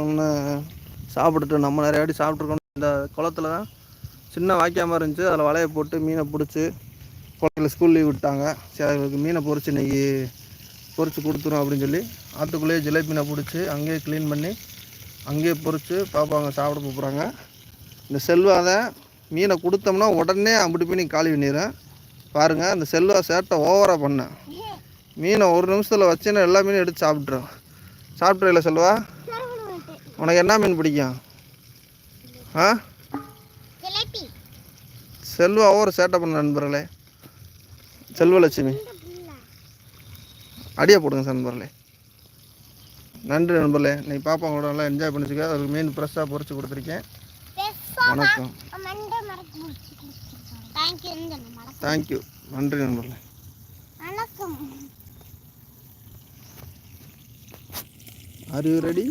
ஒன்று சாப்பிட்டுட்டு நம்ம நிறைய வாட்டி சாப்பிட்ருக்கோம் இந்த குளத்துல தான் சின்ன வாய்க்கா மாதிரி இருந்துச்சு. அதில் வலையை போட்டு மீனை பிடிச்சி குழந்தைங்கள ஸ்கூல் லீவ் விட்டாங்க. சரி அதுக்கு மீனை பொறிச்சு இன்றைக்கி பொறிச்சு கொடுத்துரும் அப்படின்னு சொல்லி ஆற்றுக்குள்ளேயே ஜிலேபி மீனை பிடிச்சி அங்கேயே க்ளீன் பண்ணி அங்கேயே பொறிச்சு பாப்பாங்க சாப்பிட போகிறாங்க இந்த செல்வாத மீனை கொடுத்தோம்னா உடனே அப்படி போய் நீ காலி பண்ணிடுறேன். பாருங்கள் அந்த செல்வா சேட்டை ஓவராக பண்ணேன். மீனை ஒரு நிமிஷத்தில் வச்சுன்னா எல்லா மீனும் எடுத்து சாப்பிட்றேன் சாப்பிட்றீங்களா செல்வா? உனக்கு என்ன மீன் பிடிக்கும்? ஆ? செல்வா ஓவர் சேட்டை பண்ண நண்பர்களே. செல்வலட்சுமி அடியா போடுங்க சார் நண்பர்களே. நன்றி நண்பர்களே. நீ பாப்பாங்களோட நல்லா என்ஜாய் பண்ணிச்சுக்க. ஒரு மீன் ஃப்ரெஷ்ஷாக பொரிச்சு கொடுத்துருக்கேன். வணக்கம். தேங்க்யூ நன்றி நண்பர்களே. வணக்கம். Are you ready